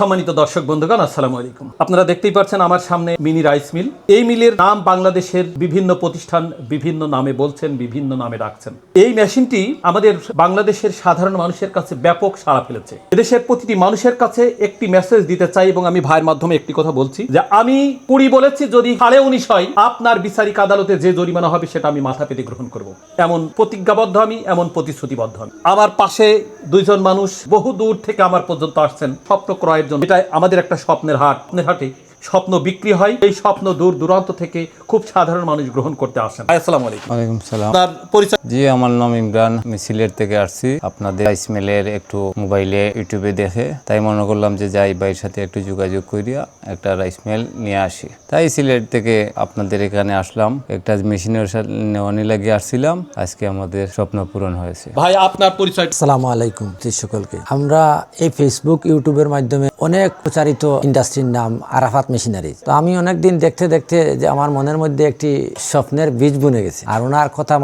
সম্মানিত দর্শক বন্ধুগণ, আসসালামু আলাইকুম। আপনারা দেখতেই পাচ্ছেন আমার সামনে মিনি রাইস মিল। এই মিলের নাম বাংলাদেশের বিভিন্ন প্রতিষ্ঠান বিভিন্ন নামে বলছেন, বিভিন্ন নামে রাখছেন এই মেশিনটি আমাদের বাংলাদেশের সাধারণ মানুষের কাছে ব্যাপক সাড়া ফেলেছে। এদেশের প্রতিটি মানুষের কাছে একটি মেসেজ দিতে চাই এবং আমি ভাইয়ের মাধ্যমে একটি কথা বলছি যে, আমি কুড়ি বলেছি, যদি সাড়ে উনিশ হয়, আপনার বিচারিক আদালতে যে জরিমানা হবে সেটা আমি মাথা পেতে গ্রহণ করব। এমন প্রতিজ্ঞাবদ্ধ আমি, এমন প্রতিশ্রুতিবদ্ধ আমি। আমার পাশে দুইজন মানুষ বহু দূর থেকে আমার পর্যন্ত আসছেন স্বপ্ন ক্রয়ের জন্য এটা আমাদের একটা স্বপ্নের হাট। স্বপ্নের হাটে স্বপ্ন বিক্রি হয় এই স্বপ্ন দূর দূরান্ত থেকে খুব সাধারণ মানুষ গ্রহণ করতে আসেন। আসসালামু আলাইকুম। ওয়ালাইকুম সালাম। আপনার পরিচয়? জি আমার নাম ইমরান। আমি সিলেট থেকে আসছি। আপনাদের ইসমেলের একটু মোবাইলে ইউটিউবে দেখে। তাই মনে করলাম যে যাই ভাইয়ের সাথে একটু যোগাযোগ করিয়া একটা রাইস মিল নিয়ে আসি। তাই সিলেট থেকে আপনাদের এখানে আসলাম। একটা মেশিনের সাথে নেওয়ানি লাগিয়ে আসছিলাম। আজকে আমাদের স্বপ্ন পূরণ হয়েছে। ভাই আপনার পরিচয়? আসসালামু আলাইকুম সকলকে। আমরা এই ফেসবুক ইউটিউবের মাধ্যমে অনেক প্রচারিত ইন্ডাস্ট্রির নাম আরাফাত মেশিনারি তো আমি অনেকদিন দেখতে দেখতে যে আমার মনের মধ্যে একটি স্বপ্নের বীজ বুনে গেছে। আর ওনার কথা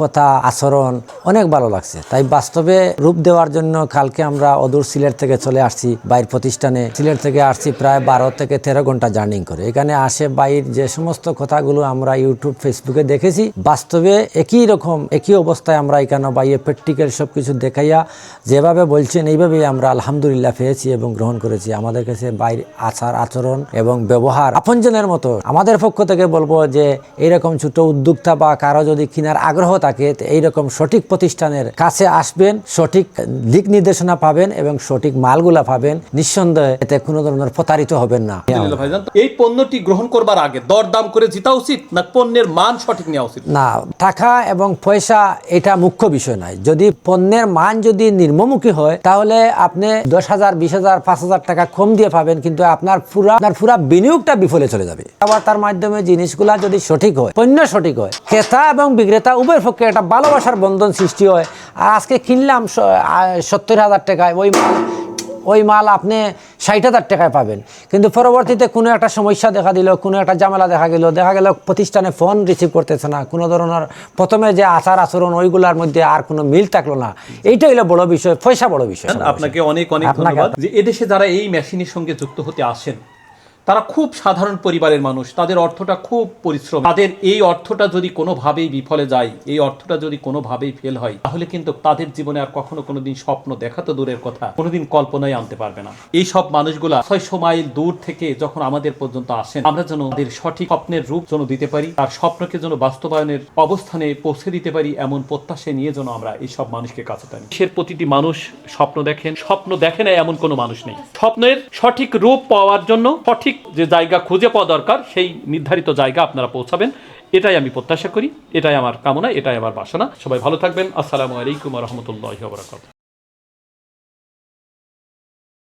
কথা আচরণ অনেক ভালো লাগছে। তাই বাস্তবে রূপ দেওয়ার জন্য কালকে আমরা অদূর সিলেট থেকে চলে আসছি, বাইর প্রতিষ্ঠানে। সিলেট থেকে আসছি প্রায় বারো থেকে তেরো ঘণ্টা জার্নিং করে। এখানে আসে বাইর যে সমস্ত কথাগুলো আমরা ইউটিউব, ফেসবুকে দেখেছি। বাস্তবে একই রকম, একই অবস্থায় আমরা এখানে বাইরে প্র্যাকটিক্যাল সব কিছু দেখাইয়া যেভাবে বলছেন, এইভাবেই আমরা আলহামদুলিল্লাহ পেয়েছি এবং গ্রহণ করেছি। আমাদের কাছে বাইর আচার আচরণ এবং ব্যবহার আপনজনের মতো। আমাদের পক্ষ থেকে বলব যে এইরকম ছোট উদ্যোক্তা বা কারও যদি কেনার আগ্রহ থাকে এইরকম সঠিক প্রতিষ্ঠানের কাছে আসবেন সঠিক দিক নির্দেশনা পাবেন এবং সঠিক মালগুলা পাবেন নিঃসন্দেহে এতে কোনো ধরনের প্রতারিত হবেন না। এই পণ্যটি গ্রহণ করবার আগে দরদাম করে জিতা উচিত না পণ্যের মান সঠিক নেওয়া উচিত? না টাকা এবং পয়সা এটা মুখ্য বিষয় নয়। যদি পণ্যের মান যদি নির্মমুখী হয় তাহলে আপনি দশ হাজার বিশ হাজার পাঁচ হাজার টাকা কম দিয়ে পাবেন, কিন্তু আপনার পুরা আপনার পুরা বিনিয়োগটা বিফলে চলে যাবে। আবার তার মাধ্যমে জিনিসগুলা যদি সঠিক হয়, পণ্য সঠিক হয়, ক্রেতা এবং বিক্রেতা উভয় পক্ষে একটা ভালোবাসার বন্ধন সৃষ্টি হয়। আর আজকে কিনলাম সত্তর হাজার টাকায়, ওই ওই মাল আপনি ষাট হাজার টাকায় পাবেন। কিন্তু পরবর্তীতে কোনো একটা সমস্যা দেখা দিল কোনো একটা ঝামেলা দেখা গেল দেখা গেল প্রতিষ্ঠানে ফোন রিসিভ করতেছে না কোনো ধরনের প্রথমে যে আচার আচরণ ওইগুলোর মধ্যে আর কোনো মিল থাকল না। এইটা হলো বড় বিষয় পয়সা বড় বিষয় আপনাকে অনেক অনেক ধন্যবাদ। যে এদেশে যারা এই মেশিনের সঙ্গে যুক্ত হতে আসেন তারা খুব সাধারণ পরিবারের মানুষ, তাদের অর্থটা খুব পরিশ্রম। তাদের এই অর্থটা যদি কোনোভাবেই বিফলে যায়, এই অর্থটা যদি কোনোভাবেই ফেল হয়, তাহলে কিন্তু তাদের জীবনে আর কখনো কোনোদিন স্বপ্ন দেখা তো দূরের কথা, কোনোদিন কল্পনায় আনতে পারবে না। এই সব মানুষগুলা ছয়শো মাইল দূর থেকে যখন আমাদের পর্যন্ত আসেন, আমরা যেন তাদের সঠিক স্বপ্নের রূপ যেন দিতে পারি, তার স্বপ্নকে যেন বাস্তবায়নের অবস্থানে পৌঁছে দিতে পারি, এমন প্রত্যাশা নিয়ে যেন আমরা এই সব মানুষকে কাছে টানি। দেশের প্রতিটি মানুষ স্বপ্ন দেখেন, স্বপ্ন দেখে না এমন কোনো মানুষ নেই। স্বপ্নের সঠিক রূপ পাওয়ার জন্য সঠিক যে জায়গা খুঁজে পাওয়া দরকার, সেই নির্ধারিত জায়গা আপনারা পৌঁছাবেন। এটাই আমি প্রত্যাশা করি, এটাই আমার কামনা, এটাই আমার বাসনা। সবাই ভালো থাকবেন। আসসালামু আলাইকুম রহমতুল্লাহ বরাকাত